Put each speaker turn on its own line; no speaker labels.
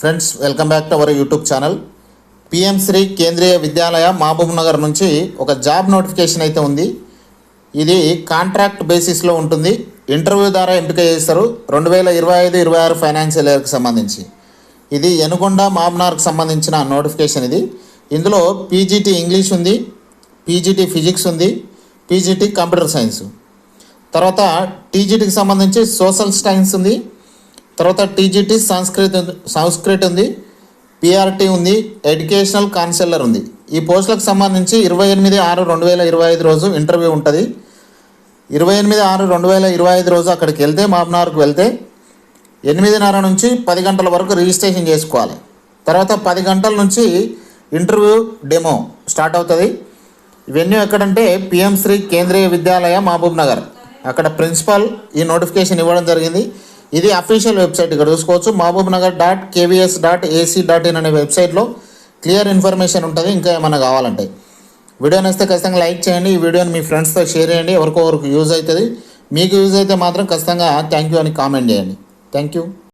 Friends welcome back to our YouTube channel PM Shri Kendriya Vidyalaya Mahabub Nagar నుంచి ఒక job notification అయితే ఉంది. ఇది కాంట్రాక్ట్ బేసిస్లో ఉంటుంది. ఇంటర్వ్యూ ద్వారా ఎంపిక చేస్తారు. రెండు వేల ఇరవై ఐదు ఇరవై ఆరు ఫైనాన్షియల్ ఇయర్కి సంబంధించి. ఇది యనుగొండ మాబ్నార్కి సంబంధించిన నోటిఫికేషన్ ఇది. ఇందులో పీజీటీ ఇంగ్లీష్ ఉంది. పీజీటీ ఫిజిక్స్ ఉంది. పీజీటీ కంప్యూటర్ సైన్స్ తర్వాత టీజీటీకి సంబంధించి సోషల్ సైన్స్ ఉంది. తర్వాత టీజీటీ సంస్కృతి సంస్కృతి ఉంది పిఆర్టీ ఉంది ఎడ్యుకేషనల్ కాన్సెల్లర్ ఉంది. ఈ పోస్టులకు సంబంధించి ఇరవై ఎనిమిది ఆరు రెండు వేల ఇరవై ఐదు రోజు ఇంటర్వ్యూ ఉంటుంది. ఇరవై ఎనిమిది ఆరు రెండు వేల ఇరవై ఐదు రోజు అక్కడికి వెళ్తే మామ్నార్కు వెళ్తే ఎనిమిదిన్నర నుంచి పది గంటల వరకు రిజిస్ట్రేషన్ చేసుకోవాలి. తర్వాత పది గంటల నుంచి ఇంటర్వ్యూ డెమో స్టార్ట్ అవుతుంది. ఇవన్నీ ఎక్కడంటే పిఎం శ్రీ కేంద్రీయ విద్యాలయ మహబూబ్ నగర్. అక్కడ ప్రిన్సిపాల్ ఈ నోటిఫికేషన్ ఇవ్వడం జరిగింది. ఇది అఫీషియల్ వెబ్సైట్ ఇక్కడ చూసుకోవచ్చు. Mahabub Nagar dot KVS dot AC dot in అనే వెబ్సైట్లో క్లియర్ ఇన్ఫర్మేషన్ ఉంటుంది. ఇంకా ఏమైనా కావాలంటే వీడియో నచ్చితే ఖచ్చితంగా లైక్ చేయండి. ఈ వీడియోని మీ ఫ్రెండ్స్తో షేర్ చేయండి. ఎవరికో ఎవరికి యూజ్ అవుతుంది. మీకు యూజ్ అయితే మాత్రం ఖచ్చితంగా థ్యాంక్ యూ అని కామెంట్ చేయండి. Thank you.